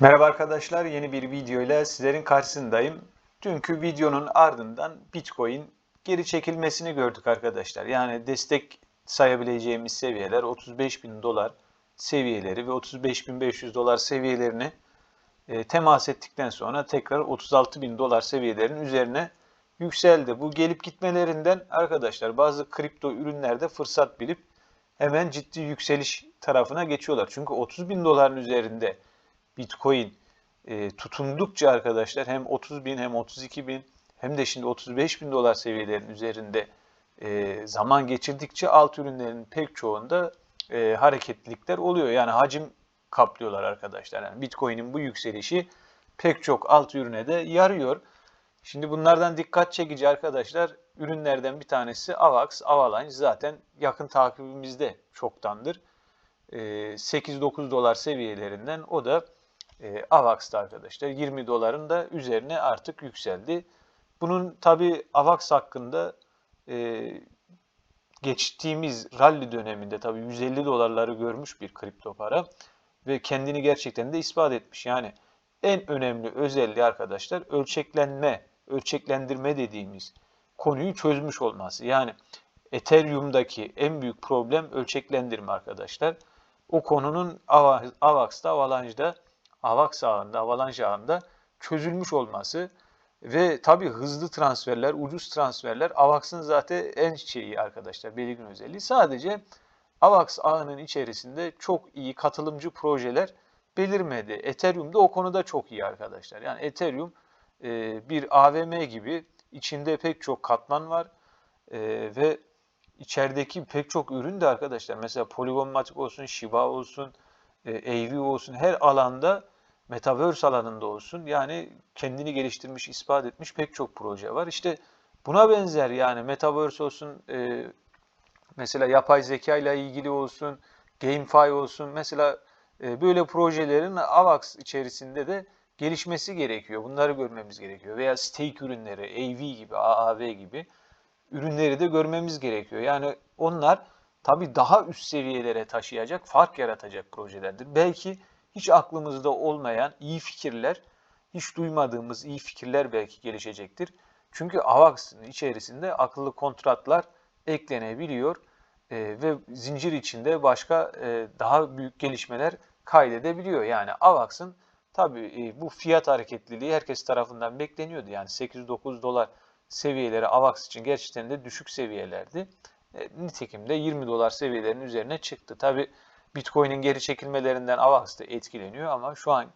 Merhaba arkadaşlar, yeni bir video ile sizlerin karşısındayım. Dünkü videonun ardından Bitcoin geri çekilmesini gördük arkadaşlar. Yani destek sayabileceğimiz seviyeler 35 bin dolar seviyeleri ve 35.500 dolar seviyelerini e, temas ettikten sonra tekrar 36 bin dolar seviyelerinin üzerine yükseldi. Bu gelip gitmelerinden arkadaşlar bazı kripto ürünlerde fırsat bilip hemen ciddi yükseliş tarafına geçiyorlar. Çünkü 30 bin doların üzerinde Bitcoin e, tutundukça arkadaşlar hem 30 bin hem 32 bin hem de şimdi 35 bin dolar seviyelerinin üzerinde e, zaman geçirdikçe alt ürünlerin pek çoğunda e, hareketlilikler oluyor. Yani hacim kaplıyorlar arkadaşlar. Yani Bitcoin'in bu yükselişi pek çok alt ürüne de yarıyor. Şimdi bunlardan dikkat çekici arkadaşlar ürünlerden bir tanesi AVAX, Avalanche zaten yakın takibimizde çoktandır. 8-9 dolar seviyelerinden o da e, AVAX'ta arkadaşlar 20 doların da üzerine artık yükseldi. Bunun tabi AVAX hakkında e, geçtiğimiz rally döneminde tabi 150 dolarları görmüş bir kripto para ve kendini gerçekten de ispat etmiş. Yani en önemli özelliği arkadaşlar ölçeklenme, ölçeklendirme dediğimiz konuyu çözmüş olması. Yani Ethereum'daki en büyük problem ölçeklendirme arkadaşlar. O konunun AVAX'ta, Avalanche'da AVAX ağında, Avalanche ağında çözülmüş olması ve tabii hızlı transferler, ucuz transferler AVAX'ın zaten en şeyi arkadaşlar, belirgin özelliği. Sadece AVAX ağının içerisinde çok iyi katılımcı projeler belirmedi. Ethereum da o konuda çok iyi arkadaşlar. Yani Ethereum e, bir AVM gibi içinde pek çok katman var e, ve içerideki pek çok ürün de arkadaşlar mesela Polygon Matic olsun, Shiba olsun, e, AV olsun her alanda Metaverse alanında olsun yani kendini geliştirmiş, ispat etmiş pek çok proje var. İşte buna benzer yani Metaverse olsun, e, mesela yapay zeka ile ilgili olsun, GameFi olsun mesela e, böyle projelerin AVAX içerisinde de gelişmesi gerekiyor. Bunları görmemiz gerekiyor. Veya stake ürünleri, AV gibi, AAV gibi ürünleri de görmemiz gerekiyor. Yani onlar tabii daha üst seviyelere taşıyacak, fark yaratacak projelerdir. Belki hiç aklımızda olmayan iyi fikirler, hiç duymadığımız iyi fikirler belki gelişecektir. Çünkü AVAX'ın içerisinde akıllı kontratlar eklenebiliyor e, ve zincir içinde başka e, daha büyük gelişmeler kaydedebiliyor. Yani AVAX'ın tabii e, bu fiyat hareketliliği herkes tarafından bekleniyordu. Yani 8-9 dolar seviyeleri AVAX için gerçekten de düşük seviyelerdi. E, nitekim de 20 dolar seviyelerinin üzerine çıktı. Tabii Bitcoin'in geri çekilmelerinden AVAX da etkileniyor ama şu an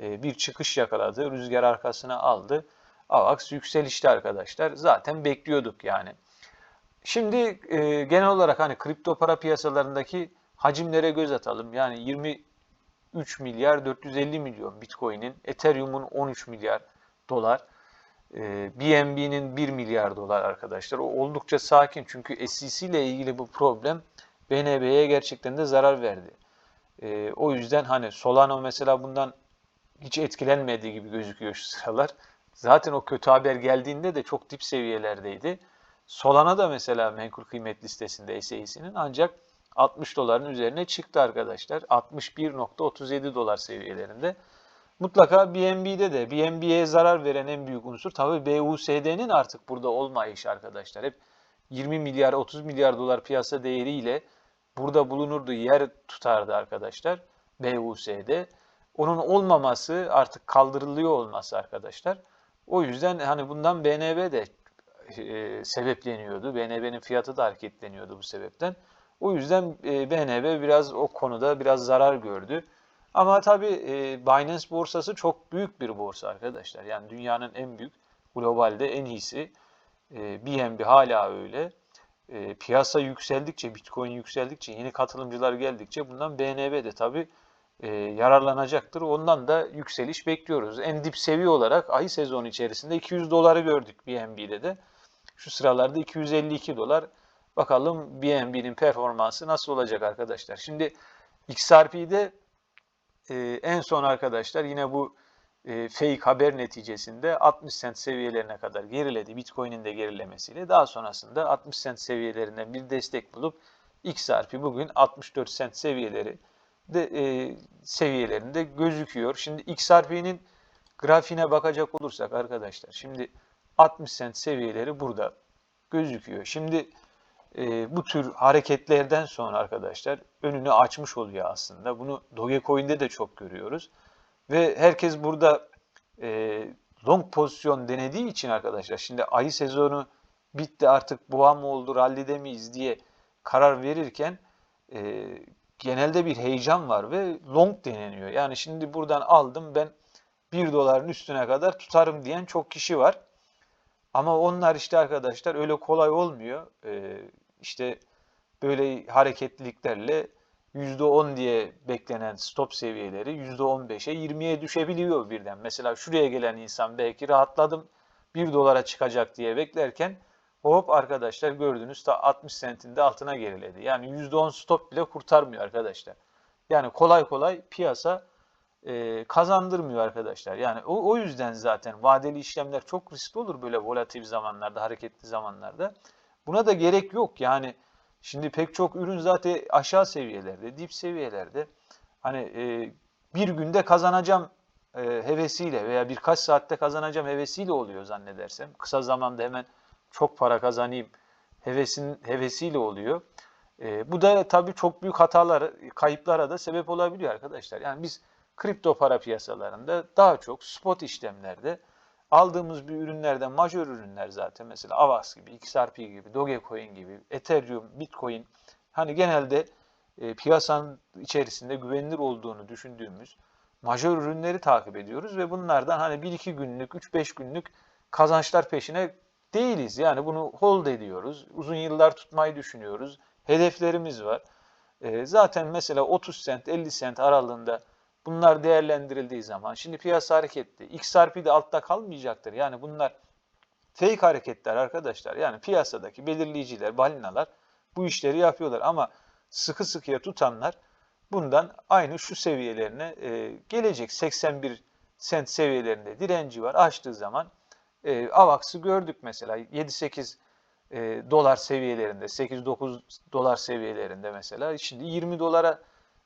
e, bir çıkış yakaladı. Rüzgar arkasına aldı. AVAX yükselişte arkadaşlar. Zaten bekliyorduk yani. Şimdi e, genel olarak hani kripto para piyasalarındaki hacimlere göz atalım. Yani 23 milyar 450 milyon Bitcoin'in, Ethereum'un 13 milyar dolar, BNB'nin 1 milyar dolar arkadaşlar. O oldukça sakin çünkü SEC ile ilgili bu problem BNB'ye gerçekten de zarar verdi. E, o yüzden hani Solano mesela bundan hiç etkilenmediği gibi gözüküyor şu sıralar. Zaten o kötü haber geldiğinde de çok dip seviyelerdeydi. Solana da mesela menkul kıymet listesinde SEC'nin ancak 60 doların üzerine çıktı arkadaşlar. 61.37 dolar seviyelerinde. Mutlaka BNB'de de BNB'ye zarar veren en büyük unsur tabii BUSD'nin artık burada olmayışı arkadaşlar. Hep 20 milyar 30 milyar dolar piyasa değeriyle burada bulunurdu, yer tutardı arkadaşlar BUS'de. Onun olmaması artık kaldırılıyor olması arkadaşlar. O yüzden hani bundan BNB de e, sebepleniyordu. BNB'nin fiyatı da hareketleniyordu bu sebepten. O yüzden e, BNB biraz o konuda biraz zarar gördü. Ama tabii e, Binance borsası çok büyük bir borsa arkadaşlar. Yani dünyanın en büyük, globalde en iyisi. BNB hala öyle e, piyasa yükseldikçe, Bitcoin yükseldikçe, yeni katılımcılar geldikçe bundan BNB de tabii e, yararlanacaktır. Ondan da yükseliş bekliyoruz. En dip seviye olarak ay sezonu içerisinde 200 doları gördük BNB'de de. Şu sıralarda 252 dolar. Bakalım BNB'nin performansı nasıl olacak arkadaşlar. Şimdi XRP'de e, en son arkadaşlar yine bu e, fake haber neticesinde 60 cent seviyelerine kadar geriledi. Bitcoin'in de gerilemesiyle. Daha sonrasında 60 cent seviyelerinden bir destek bulup XRP bugün 64 cent seviyeleri de e, seviyelerinde gözüküyor. Şimdi XRP'nin grafiğine bakacak olursak arkadaşlar şimdi 60 sent seviyeleri burada gözüküyor. Şimdi e, bu tür hareketlerden sonra arkadaşlar önünü açmış oluyor aslında. Bunu Dogecoin'de de çok görüyoruz. Ve herkes burada e, long pozisyon denediği için arkadaşlar şimdi ayı sezonu bitti artık boğa mı oldu rallide miyiz diye karar verirken e, genelde bir heyecan var ve long deneniyor. Yani şimdi buradan aldım ben 1 doların üstüne kadar tutarım diyen çok kişi var. Ama onlar işte arkadaşlar öyle kolay olmuyor. Ee, işte böyle hareketliliklerle %10 diye beklenen stop seviyeleri %15'e 20'ye düşebiliyor birden. Mesela şuraya gelen insan belki rahatladım 1 dolara çıkacak diye beklerken hop arkadaşlar gördünüz da 60 sentin de altına geriledi. Yani %10 stop bile kurtarmıyor arkadaşlar. Yani kolay kolay piyasa e, kazandırmıyor arkadaşlar. Yani o, o yüzden zaten vadeli işlemler çok riskli olur böyle volatil zamanlarda, hareketli zamanlarda. Buna da gerek yok. Yani şimdi pek çok ürün zaten aşağı seviyelerde, dip seviyelerde. Hani e, bir günde kazanacağım e, hevesiyle veya birkaç saatte kazanacağım hevesiyle oluyor zannedersem. Kısa zamanda hemen çok para kazanayım hevesin hevesiyle oluyor. E, bu da tabii çok büyük hatalar, kayıplara da sebep olabiliyor arkadaşlar. Yani biz kripto para piyasalarında daha çok spot işlemlerde aldığımız bir ürünlerden majör ürünler zaten mesela AVAX gibi, XRP gibi, Dogecoin gibi, Ethereum, Bitcoin hani genelde e, piyasanın içerisinde güvenilir olduğunu düşündüğümüz majör ürünleri takip ediyoruz ve bunlardan hani 1-2 günlük, 3-5 günlük kazançlar peşine değiliz. Yani bunu hold ediyoruz. Uzun yıllar tutmayı düşünüyoruz. Hedeflerimiz var. E, zaten mesela 30 sent, 50 sent aralığında Bunlar değerlendirildiği zaman şimdi piyasa hareketli. XRP de altta kalmayacaktır. Yani bunlar fake hareketler arkadaşlar. Yani piyasadaki belirleyiciler, balinalar bu işleri yapıyorlar ama sıkı sıkıya tutanlar bundan aynı şu seviyelerine e, gelecek 81 sent seviyelerinde direnci var. Açtığı zaman e, AVAX'ı gördük mesela 7-8 e, dolar seviyelerinde 8-9 dolar seviyelerinde mesela şimdi 20 dolara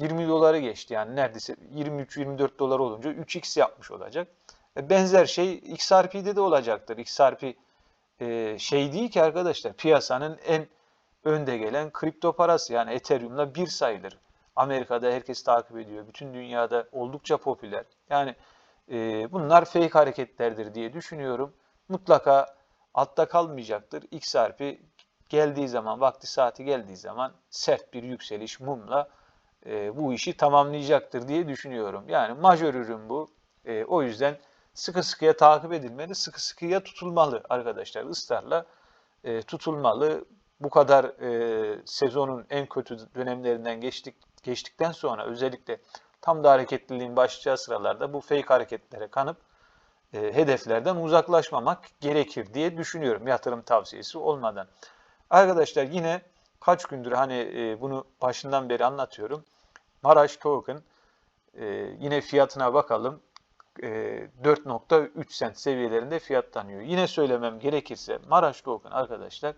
20 doları geçti. Yani neredeyse 23-24 dolar olunca 3x yapmış olacak. E, benzer şey XRP'de de olacaktır. XRP e, şey değil ki arkadaşlar piyasanın en önde gelen kripto parası yani Ethereum'la bir sayılır. Amerika'da herkes takip ediyor. Bütün dünyada oldukça popüler. Yani e, bunlar fake hareketlerdir diye düşünüyorum. Mutlaka altta kalmayacaktır. XRP geldiği zaman, vakti saati geldiği zaman sert bir yükseliş mumla e, bu işi tamamlayacaktır diye düşünüyorum. Yani majör ürün bu. E, o yüzden sıkı sıkıya takip edilmeli, sıkı sıkıya tutulmalı arkadaşlar. Israrla e, tutulmalı. Bu kadar e, sezonun en kötü dönemlerinden geçtik geçtikten sonra özellikle tam da hareketliliğin başlayacağı sıralarda bu fake hareketlere kanıp e, hedeflerden uzaklaşmamak gerekir diye düşünüyorum yatırım tavsiyesi olmadan. Arkadaşlar yine kaç gündür hani e, bunu başından beri anlatıyorum. Maraş Token e, yine fiyatına bakalım. E, 4.3 sent seviyelerinde fiyatlanıyor. Yine söylemem gerekirse Maraş Token arkadaşlar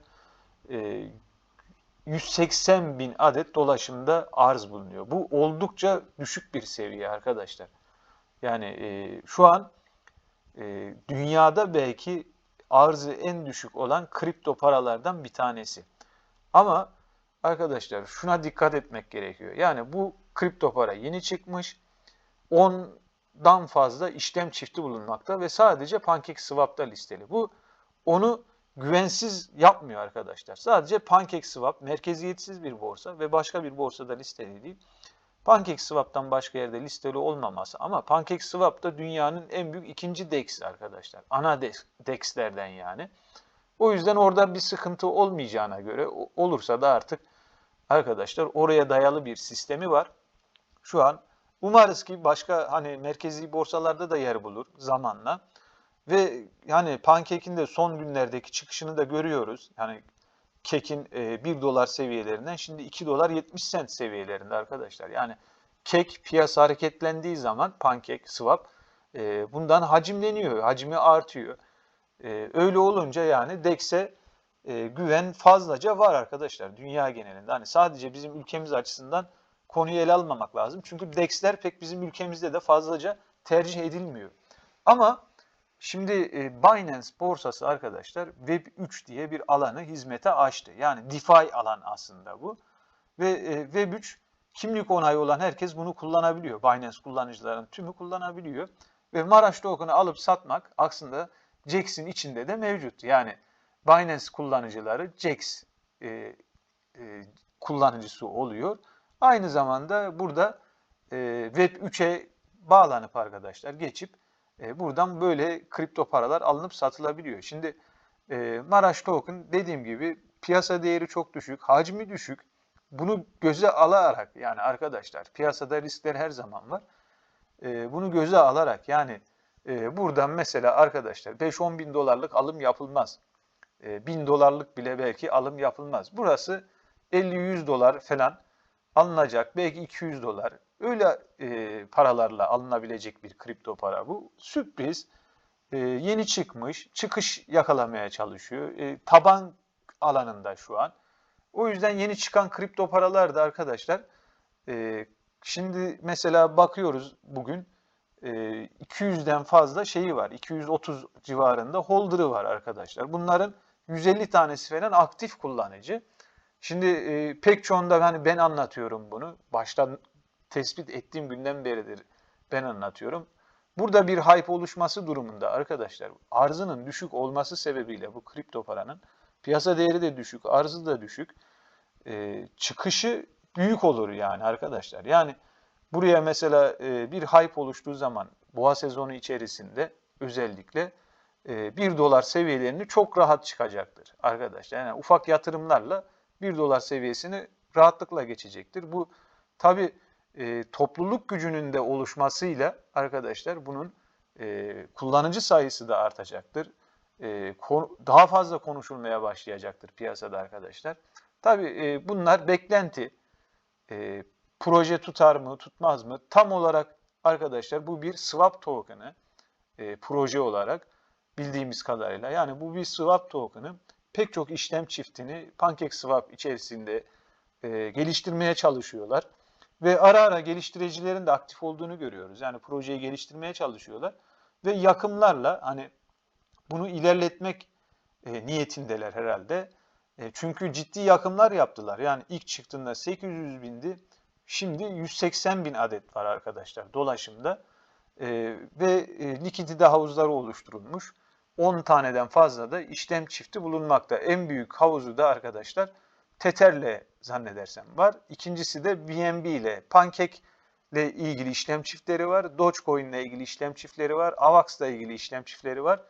e, 180 bin adet dolaşımda arz bulunuyor. Bu oldukça düşük bir seviye arkadaşlar. Yani e, şu an e, dünyada belki arzı en düşük olan kripto paralardan bir tanesi. Ama arkadaşlar şuna dikkat etmek gerekiyor. Yani bu kripto para yeni çıkmış. 10'dan fazla işlem çifti bulunmakta ve sadece PancakeSwap'ta listeli. Bu onu güvensiz yapmıyor arkadaşlar. Sadece PancakeSwap merkeziyetsiz bir borsa ve başka bir borsada listeli değil. PancakeSwap'tan başka yerde listeli olmaması ama PancakeSwap da dünyanın en büyük ikinci DEX arkadaşlar. Ana DEX'lerden yani. O yüzden orada bir sıkıntı olmayacağına göre olursa da artık arkadaşlar oraya dayalı bir sistemi var. Şu an umarız ki başka hani merkezi borsalarda da yer bulur zamanla. Ve yani Pancake'in de son günlerdeki çıkışını da görüyoruz. Yani kekin 1 e, dolar seviyelerinden şimdi 2 dolar 70 sent seviyelerinde arkadaşlar. Yani kek piyasa hareketlendiği zaman pancake swap e, bundan hacimleniyor, hacmi artıyor. E, öyle olunca yani DEX'e güven fazlaca var arkadaşlar dünya genelinde. Hani sadece bizim ülkemiz açısından konuyu ele almamak lazım. Çünkü DEX'ler pek bizim ülkemizde de fazlaca tercih edilmiyor. Ama şimdi e, Binance borsası arkadaşlar Web3 diye bir alanı hizmete açtı. Yani DeFi alan aslında bu. Ve e, Web3 kimlik onayı olan herkes bunu kullanabiliyor. Binance kullanıcıların tümü kullanabiliyor. Ve Maraş token'ı alıp satmak aslında JAX'in içinde de mevcut. Yani Binance kullanıcıları JAX e, e, kullanıcısı oluyor. Aynı zamanda burada e, Web3'e bağlanıp arkadaşlar geçip e, buradan böyle kripto paralar alınıp satılabiliyor. Şimdi e, Maraş token dediğim gibi piyasa değeri çok düşük, hacmi düşük. Bunu göze alarak yani arkadaşlar piyasada riskler her zaman var. E, bunu göze alarak yani e, buradan mesela arkadaşlar 5-10 bin dolarlık alım yapılmaz. E, 1000 dolarlık bile belki alım yapılmaz. Burası 50-100 dolar falan alınacak. Belki 200 dolar. Öyle e, paralarla alınabilecek bir kripto para bu. Sürpriz. E, yeni çıkmış. Çıkış yakalamaya çalışıyor. E, taban alanında şu an. O yüzden yeni çıkan kripto paralar da arkadaşlar e, şimdi mesela bakıyoruz bugün e, 200'den fazla şeyi var. 230 civarında holder'ı var arkadaşlar. Bunların 150 tanesi falan aktif kullanıcı. Şimdi e, pek çoğunda hani ben anlatıyorum bunu. Baştan tespit ettiğim günden beridir ben anlatıyorum. Burada bir hype oluşması durumunda arkadaşlar arzının düşük olması sebebiyle bu kripto paranın piyasa değeri de düşük, arzı da düşük. E, çıkışı büyük olur yani arkadaşlar. Yani buraya mesela e, bir hype oluştuğu zaman boğa sezonu içerisinde özellikle 1 dolar seviyelerini çok rahat çıkacaktır arkadaşlar. Yani ufak yatırımlarla 1 dolar seviyesini rahatlıkla geçecektir. Bu tabi e, topluluk gücünün de oluşmasıyla arkadaşlar bunun e, kullanıcı sayısı da artacaktır. E, daha fazla konuşulmaya başlayacaktır piyasada arkadaşlar. Tabi e, bunlar beklenti. E, proje tutar mı tutmaz mı? Tam olarak arkadaşlar bu bir swap token'ı e, proje olarak bildiğimiz kadarıyla. Yani bu bir swap token'ı pek çok işlem çiftini PancakeSwap içerisinde e, geliştirmeye çalışıyorlar. Ve ara ara geliştiricilerin de aktif olduğunu görüyoruz. Yani projeyi geliştirmeye çalışıyorlar. Ve yakımlarla hani bunu ilerletmek e, niyetindeler herhalde. E, çünkü ciddi yakımlar yaptılar. Yani ilk çıktığında 800 bindi. Şimdi 180 bin adet var arkadaşlar dolaşımda. E, ve e, likidite havuzları oluşturulmuş. 10 taneden fazla da işlem çifti bulunmakta. En büyük havuzu da arkadaşlar Tether'le zannedersem var. İkincisi de BNB ile Pancake ile ilgili işlem çiftleri var. Dogecoin ile ilgili işlem çiftleri var. AVAX ile ilgili işlem çiftleri var.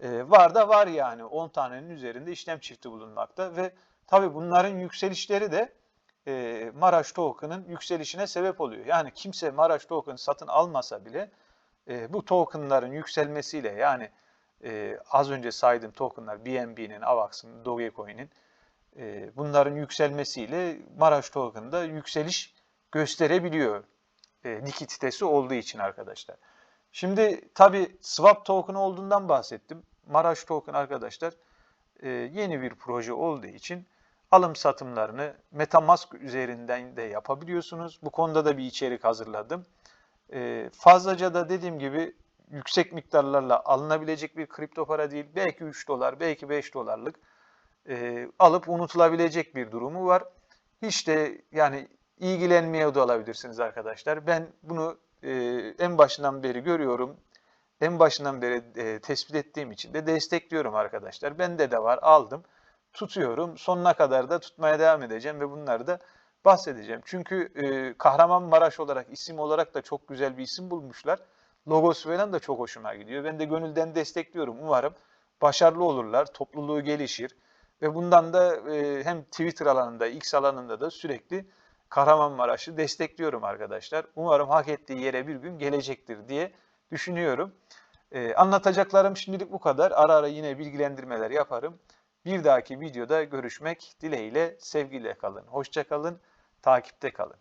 Ee, var da var yani 10 tanenin üzerinde işlem çifti bulunmakta ve tabi bunların yükselişleri de e, Maraş token'ın yükselişine sebep oluyor. Yani kimse Maraş token satın almasa bile e, bu token'ların yükselmesiyle yani e, az önce saydığım tokenlar BNB'nin, AVAX'ın, Dogecoin'in e, bunların yükselmesiyle Maraş token'da yükseliş gösterebiliyor e, likiditesi olduğu için arkadaşlar. Şimdi tabi swap token olduğundan bahsettim. Maraş token arkadaşlar e, yeni bir proje olduğu için alım satımlarını Metamask üzerinden de yapabiliyorsunuz. Bu konuda da bir içerik hazırladım. E, fazlaca da dediğim gibi yüksek miktarlarla alınabilecek bir kripto para değil. Belki 3 dolar, belki 5 dolarlık e, alıp unutulabilecek bir durumu var. Hiç de yani ilgilenmeye de olabilirsiniz arkadaşlar. Ben bunu e, en başından beri görüyorum. En başından beri e, tespit ettiğim için de destekliyorum arkadaşlar. Bende de var aldım, tutuyorum. Sonuna kadar da tutmaya devam edeceğim ve bunları da bahsedeceğim. Çünkü e, Kahramanmaraş olarak, isim olarak da çok güzel bir isim bulmuşlar. Logosu falan da çok hoşuma gidiyor. Ben de gönülden destekliyorum. Umarım başarılı olurlar, topluluğu gelişir. Ve bundan da e, hem Twitter alanında, X alanında da sürekli Kahramanmaraş'ı destekliyorum arkadaşlar. Umarım hak ettiği yere bir gün gelecektir diye düşünüyorum. E, anlatacaklarım şimdilik bu kadar. Ara ara yine bilgilendirmeler yaparım. Bir dahaki videoda görüşmek dileğiyle sevgiyle kalın. Hoşça kalın, takipte kalın.